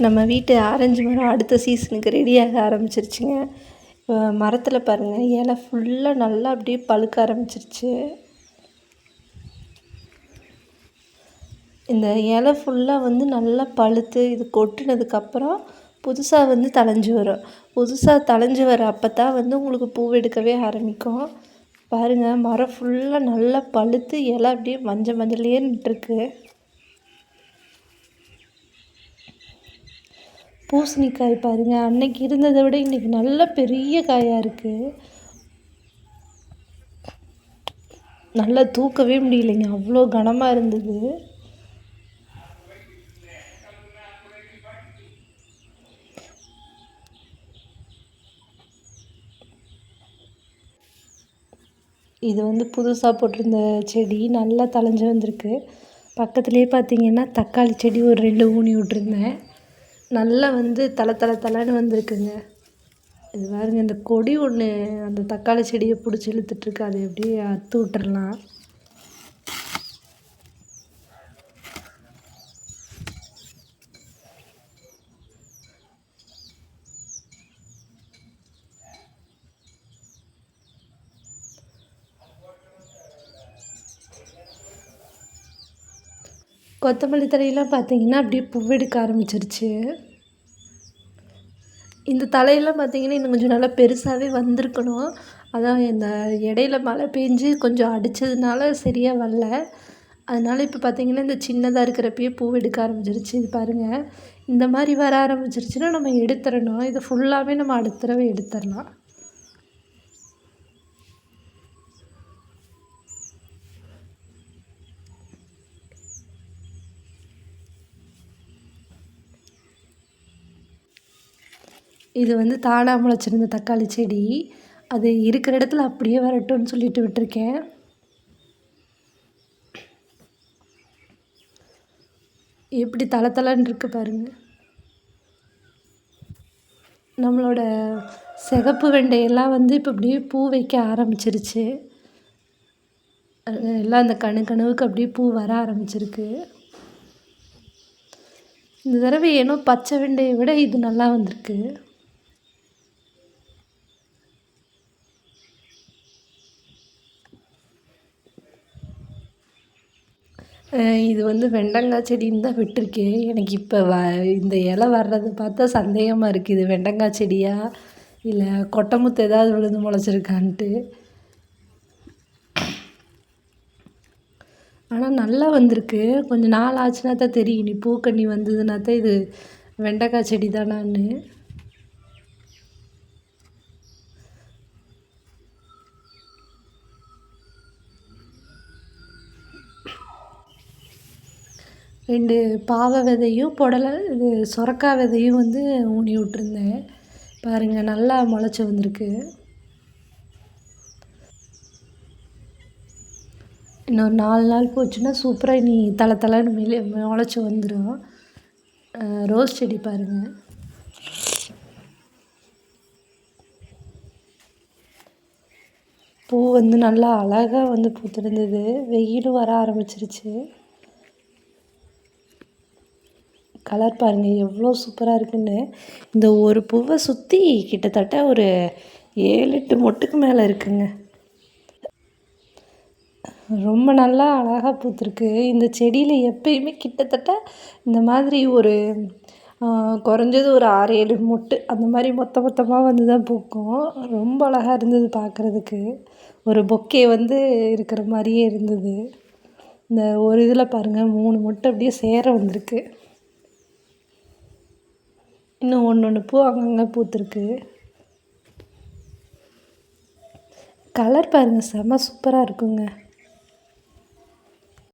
நம்ம வீட்டு ஆரஞ்சு மரம் அடுத்த சீசனுக்கு ரெடியாக ஆரம்பிச்சிருச்சுங்க. மரத்தில் பாருங்கள் இலை ஃபுல்லாக நல்லா அப்படியே பழுக்க ஆரம்பிச்சிருச்சு. இந்த இலை ஃபுல்லாக வந்து நல்லா பழுத்து இது கொட்டினதுக்கப்புறம் புதுசாக வந்து தலைஞ்சு வரும். புதுசாக தலைஞ்சு வர அப்போ தான் வந்து உங்களுக்கு பூ எடுக்கவே ஆரம்பிக்கும். பாருங்கள் மரம் ஃபுல்லாக நல்லா பழுத்து இலை அப்படியே மஞ்சள் மஞ்சள்லேயே நின்றுருக்கு பூசணிக்காய் பாருங்கள் அன்னைக்கு இருந்ததை விட இன்றைக்கி நல்ல பெரிய காயாக இருக்குது நல்லா தூக்கவே முடியலைங்க. அவ்வளோ கனமாக இருந்தது. இது வந்து புதுசாக போட்டிருந்த செடி. நல்லா தழைஞ்சி வந்திருக்கு. பக்கத்துலேயே பார்த்தீங்கன்னா தக்காளி செடி ஒரு ரெண்டு ஊனி விட்ருந்தேன் நல்லா வந்து தலை தலை தலைன்னு வந்திருக்குங்க. இது பாருங்க இந்த கொடி ஒன்று அந்த தக்காளி செடியை பிடிச்சி இழுத்துட்ருக்கு அதை எப்படியே அறுத்து விட்டுறலாம். கொத்தமல்லி தழையெல்லாம் பார்த்தீங்கன்னா அப்படியே பூவெடுக்க ஆரம்பிச்சிருச்சு. இந்த தலையெல்லாம் பார்த்தீங்கன்னா இன்னும் கொஞ்சம் நல்லா பெருசாகவே வந்திருக்கணும். அதான் இந்த இடையில மழை பெஞ்சு கொஞ்சம் அடித்ததுனால சரியாக வரல. அதனால் இப்போ பார்த்திங்கன்னா இந்த சின்னதாக இருக்கிறப்பயே பூ எடுக்க ஆரம்பிச்சிருச்சு. இது பாருங்கள் இந்த மாதிரி வர ஆரம்பிச்சிருச்சுன்னா நம்ம எடுத்துடணும். இதை ஃபுல்லாகவே நம்ம அடுத்த தடவை எடுத்துடலாம். இது வந்து தானாக முளைச்சிருந்த தக்காளி செடி. அது இருக்கிற இடத்துல அப்படியே வரட்டும்னு சொல்லிட்டு விட்டுருக்கேன். எப்படி தலை தலைன்னு இருக்கு பாருங்கள் நம்மளோட சிகப்பு வெண்டையெல்லாம் வந்து இப்போ அப்படியே பூ வைக்க ஆரம்பிச்சிருச்சு. எல்லாம் அந்த கணு கணுவுக்கு அப்படியே பூ வர ஆரம்பிச்சிருக்கு. இந்த தடவை ஏனோ பச்சை வெண்டையை விட இது நல்லா வந்திருக்கு. இது வந்து வெண்டங்காய் செடின்னு தான் விட்டுருக்கேன் எனக்கு இப்போ வ இந்த இலை வர்றதை பார்த்தா சந்தேகமாக இருக்குது இது வெண்டங்காய் செடியா? இல்லை கொட்டமுத்து ஏதாவது விழுந்து முளைச்சிருக்கான்ட்டு. ஆனால் நல்லா வந்திருக்கு. கொஞ்சம் நாள் ஆச்சுனா தான் தெரியும். நீ பூக்கண்ணி வந்ததுன்னா தான் இது வெண்டைக்காய் செடி தானான்னு ரெண்டு பாவை விதையும் புடலை இது சுரக்கா விதையும் வந்து ஊனி விட்ருந்தேன் பாருங்கள் நல்லா முளைச்சி வந்திருக்கு. இன்னொரு நாலு நாள் போச்சுன்னா சூப்பராக நீ தலை தலைன்னு மேலே முளைச்சி வந்துடும் ரோஸ் செடி பாருங்கள் பூ வந்து நல்லா அழகாக வந்து பூத்திருந்தது. வெயிலும் வர ஆரம்பிச்சிருச்சு. கலர் பாருங்கள் எவ்வளோ சூப்பராக இருக்குன்னு. இந்த ஒரு பூவை சுற்றி கிட்டத்தட்ட ஒரு ஏழு எட்டு மொட்டுக்கு மேலே இருக்குங்க. ரொம்ப நல்லா அழகாக பூத்துருக்கு. இந்த செடியில் எப்பயுமே கிட்டத்தட்ட இந்த மாதிரி ஒரு குறைஞ்சது ஒரு ஆறு ஏழு மொட்டு அந்த மாதிரி மொத்த மொத்தமாக வந்து தான் பூக்கும். ரொம்ப அழகாக இருந்தது பார்க்குறதுக்கு ஒரு பொக்கே வந்து இருக்கிற மாதிரியே இருந்தது. இந்த ஒரு இதில் பாருங்கள் மூணு மொட்டு அப்படியே சேர வந்திருக்கு. இன்னும் ஒன்று ஒன்று பூ அங்கங்கே பூத்துருக்கு. கலர் பாருங்கள் செம்ம சூப்பராக இருக்குங்க.